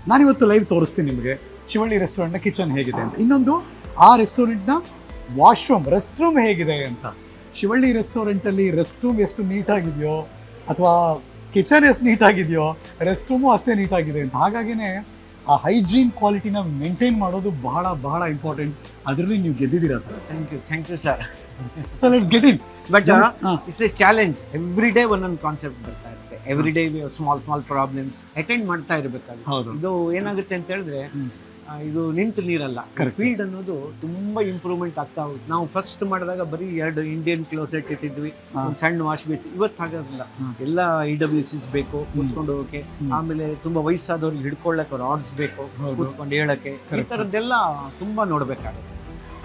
ನಾನಿವತ್ತು ಲೈವ್ ತೋರಿಸ್ತೀನಿ ನಿಮಗೆ. ಶಿವಳ್ಳಿ ರೆಸ್ಟೋರೆಂಟ್ನ ಕಿಚನ್ ಹೇಗಿದೆ ಅಂತ. ಇನ್ನೊಂದು, ಆ ರೆಸ್ಟೋರೆಂಟ್ನ ವಾಶ್ರೂಮ್ ರೆಸ್ಟ್ ರೂಮ್ ಹೇಗಿದೆ ಅಂತ. ಶಿವಳ್ಳಿ ರೆಸ್ಟೋರೆಂಟಲ್ಲಿ ರೆಸ್ಟ್ ರೂಮ್ ಎಷ್ಟು ನೀಟಾಗಿದೆಯೋ ಅಥವಾ ಕಿಚನ್ ಎಷ್ಟು ನೀಟಾಗಿದೆಯೋ ರೆಸ್ಟ್ ರೂಮು ಅಷ್ಟೇ ನೀಟಾಗಿದೆ ಅಂತ. ಹಾಗಾಗಿನೇ ಆ ಹೈಜೀನ್ ಕ್ವಾಲಿಟಿನ ಮೇಂಟೈನ್ ಮಾಡೋದು ಬಹಳ ಬಹಳ ಇಂಪಾರ್ಟೆಂಟ್ ಅದರಲ್ಲಿ ನೀವು ಗೆದ್ದಿದ್ದೀರಾ sir?
Thank you thank you sir
sir let's get in
but it's a challenge every day ಒಂದೊಂದು ಕಾನ್ಸೆಪ್ಟ್ ಬರ್ತಾ ಇರುತ್ತೆ. Every day small small problems attend ಮಾಡ್ತಾ ಇರಬೇಕಾಗುತ್ತೆ. ಇದು ಏನಾಗುತ್ತೆ ಅಂತ ಹೇಳಿದ್ರೆ ಇದು ನಿಂತು ನೀರಲ್ಲ. ಫೀಲ್ಡ್ ಅನ್ನೋದು ತುಂಬಾ ಇಂಪ್ರೂವ್ಮೆಂಟ್ ಆಗ್ತಾ ಹೋಗುತ್ತೆ ನಾವು ಫಸ್ಟ್ ಮಾಡಿದಾಗ ಬರೀ ಎರಡು ಇಂಡಿಯನ್ ಕ್ಲೋಸೆಟ್ ಇಟ್ಟಿದ್ವಿ ಒಂದು ಸಣ್ಣ ವಾಶ್ ಬೇಸ್ ಇವತ್ತು ಹಾಗಾಗಿಲ್ಲ
ಹ್ಮ್.
ಎಲ್ಲ ಇ ಡಬ್ಲ್ಯೂ ಸಿಸ್ ಬೇಕು ಕೂತ್ಕೊಂಡು ಹೋಗಕ್ಕೆ ಆಮೇಲೆ ತುಂಬಾ ವಯಸ್ಸಾದವ್ರಿಗೆ ಹಿಡ್ಕೊಳ್ಳಕ್ಕೆ ರಾಡ್ಸ್ ಬೇಕು ಕುತ್ಕೊಂಡು ಹೇಳಕ್ಕೆ ಈ. ಥರದ್ದೆಲ್ಲ ತುಂಬಾ ನೋಡ್ಬೇಕಾಗುತ್ತೆ.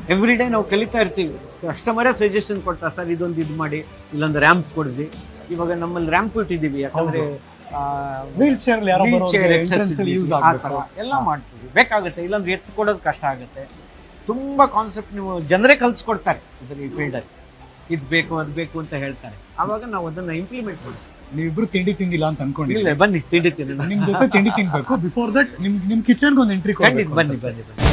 ಎವ್ರಿ ಡೇ ನಾವು ಕಲಿತಾ ಇರ್ತೀವಿ. ಕಸ್ಟಮರೇ ಸಜೆಷನ್ ಕೊಡ್ತಾರೆ ಸರ್ ಇದೊಂದು ಇದು ಮಾಡಿ ಇಲ್ಲೊಂದು ರ್ಯಾಂಪ್ ಕೊಡಿಸಿ. ಇವಾಗ ನಮ್ಮಲ್ಲಿ ರ್ಯಾಂಪ್ ಇಟ್ಟಿದ್ದೀವಿ. ಯಾಕಂದ್ರೆ
ವೀಲ್ ಚೇರ್ ಯಾರೋ ಯೂಸ್ ಆಗಬೇಕು.
ಎಲ್ಲ ಮಾಡ್ತೀವಿ. ಬೇಕಾಗುತ್ತೆ. ಇಲ್ಲಾಂದ್ರೆ ಎತ್ತು ಕೊಡೋದು ಕಷ್ಟ ಆಗುತ್ತೆ. ತುಂಬಾ ಕಾನ್ಸೆಪ್ಟ್ ನೀವು ಜನರೇ ಕಲ್ಸ್ಕೊಡ್ತಾರೆ ಇದ್ರ ಈ ಫೀಲ್ಡಲ್ಲಿ ಇದು ಬೇಕು ಅದು ಬೇಕು ಅಂತ ಹೇಳ್ತಾರೆ. ಆವಾಗ ನಾವು ಅದನ್ನ ಇಂಪ್ಲಿಮೆಂಟ್ ಮಾಡ್ತೀವಿ.
ನೀವಿಬ್ರು ತಿಂಡಿ ತಿಂದಿಲ್ಲ ಅಂತ ಅನ್ಕೊಂಡಿಲ್ಲ
ಬನ್ನಿ ಬನ್ನಿ ತಿನ್ನಿ.
ನಿಮ್ ಜೊತೆ ತಿಂಡಿ ತಿನ್ಬೇಕು. ಬಿಫೋರ್ ದಟ್ ನಿಮ್ ನಿಮ್ ಕಿಚನ್ಗೆ ಒಂದು ಎಂಟ್ರಿ
ಖಂಡಿತ ಬನ್ನಿ ಬನ್ನಿ ಬನ್ನಿ.